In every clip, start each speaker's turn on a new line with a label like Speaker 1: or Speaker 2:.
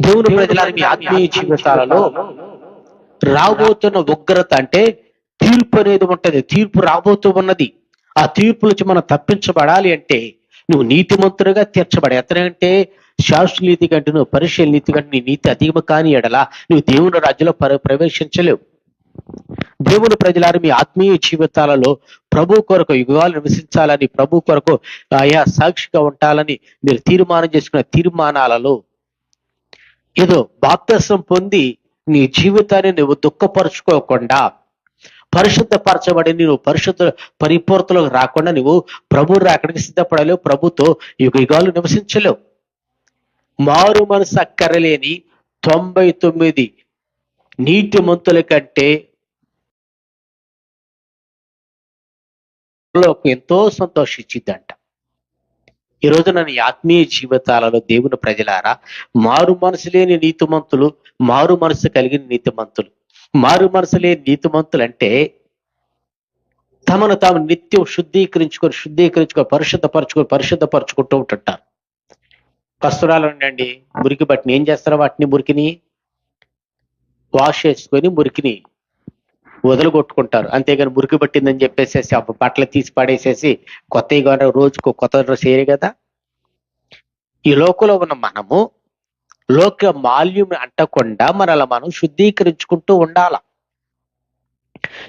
Speaker 1: దేవుని ప్రజలారి మీ ఆత్మీయ జీవితాలలో రాబోతున్న ఉగ్రత అంటే తీర్పు అనేది ఉంటది. తీర్పు రాబోతూ ఉన్నది. ఆ తీర్పు నుంచి మనం తప్పించబడాలి అంటే నువ్వు నీతిమంతుడుగా తీర్చబడి ఎత్తనంటే శాస్త్ర నీతి కంటే నువ్వు పరిశీల నీతి కంటే నీ నీతి అధికమ కాని ఎడలా నువ్వు దేవుని రాజ్యంలో ప్ర- ప్రవేశించలేవు. దేవుని ప్రజలారు మీ ఆత్మీయ జీవితాలలో ప్రభు కొరకు యుగాలు నివసించాలని ప్రభు కొరకు ఆయా సాక్షిగా ఉండాలని మీరు తీర్మానం చేసుకున్న తీర్మానాలలో ఏదో బాప్తసం పొంది నీ జీవితాన్ని నువ్వు దుఃఖపరుచుకోకుండా పరిశుద్ధపరచబడి నువ్వు పరిశుద్ధ పరిపూర్తలకు రాకుండా నువ్వు ప్రభు రాకడానికి సిద్ధపడలేవు ప్రభుతో యుగాలు నివసించలేవు. మారు మనసు అక్కరలేని తొంభై తొమ్మిది నీటి మంతుల కంటే లోకం ఎంతో సంతోషించిద్దంట ఈ రోజు నన్ను ఆత్మీయ జీవితాలలో దేవుని ప్రజలారా మారు మనసు లేని నీతిమంతులు మారు మనసు కలిగిన నీతిమంతులు. మారు మనసు లేని నీతిమంతులు అంటే తమను తాము నిత్యం శుద్ధీకరించుకొని శుద్ధీకరించుకొని పరిశుద్ధపరచుకొని పరిశుద్ధపరచుకుంటూ ఉంటుంటారు. కస్తురాలు ఉండండి మురికి బట్టిని ఏం చేస్తారు వాటిని మురికిని వాష్ చేసుకొని మురికిని వదలగొట్టుకుంటారు. అంతేగాని మురికి పట్టిందని చెప్పేసేసి ఆ బట్టలు తీసి పడేసేసి కొత్త రోజుకు కొత్త డ్రెస్ కదా? ఈ లోకంలో ఉన్న మనము లోక మాల్యం అంటకుండా మనల్ని మనం శుద్ధీకరించుకుంటూ ఉండాల.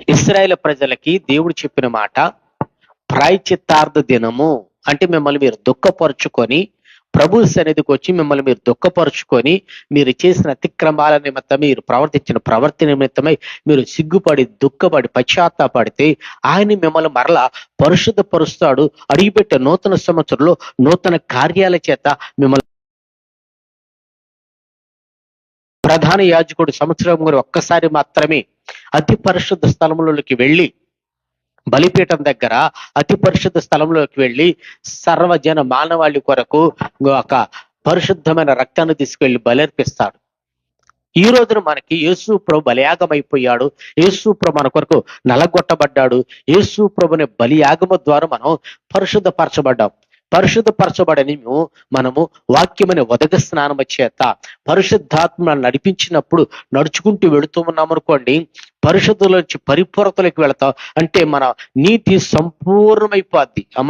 Speaker 1: ఇస్రాయేల్ ప్రజలకి దేవుడు చెప్పిన మాట ప్రాయచిత్తార్థ దినము అంటే మిమ్మల్ని మీరు దుఃఖపరుచుకొని ప్రభు సన్నిధికి వచ్చి మిమ్మల్ని మీరు దుఃఖపరుచుకొని మీరు చేసిన అతిక్రమాల నిమిత్తం మీరు ప్రవర్తించిన ప్రవర్తి నిమిత్తమై మీరు సిగ్గుపడి దుఃఖపడి పశ్చాత్తాపడితే ఆయన మిమ్మల్ని మరలా పరిశుద్ధపరుస్తాడు. అడిగిపెట్టే నూతన సంవత్సరంలో నూతన కార్యాల చేత మిమ్మల్ని ప్రధాన యాజకుడు సంవత్సరం ఒక్కసారి మాత్రమే అతి పరిశుద్ధ స్థలములకి వెళ్ళి బలిపీఠం దగ్గర అతి పరిశుద్ధ స్థలంలోకి వెళ్ళి సర్వజన మానవాళి కొరకు ఒక పరిశుద్ధమైన రక్తాన్ని తీసుకెళ్ళి బలర్పిస్తాడు. ఈ రోజున మనకి యేసు ప్రభు బలియాగం అయిపోయాడు యేసు ప్రభు మన కొరకు నలగొట్టబడ్డాడు. యేసు ప్రభుని బలియాగము ద్వారా మనం పరిశుద్ధపరచబడ్డాం. పరిశుద్ధపరచబడని మనము వాక్యమనే ఉదక స్నానం చేత పరిశుద్ధాత్మ నడిపించినప్పుడు నడుచుకుంటూ వెళుతూ ఉన్నాం అనుకోండి పరిశుద్ధుల నుంచి పరిపూరతలకు వెళతాం. అంటే మన నీతి సంపూర్ణమైపోద్ది. ఆ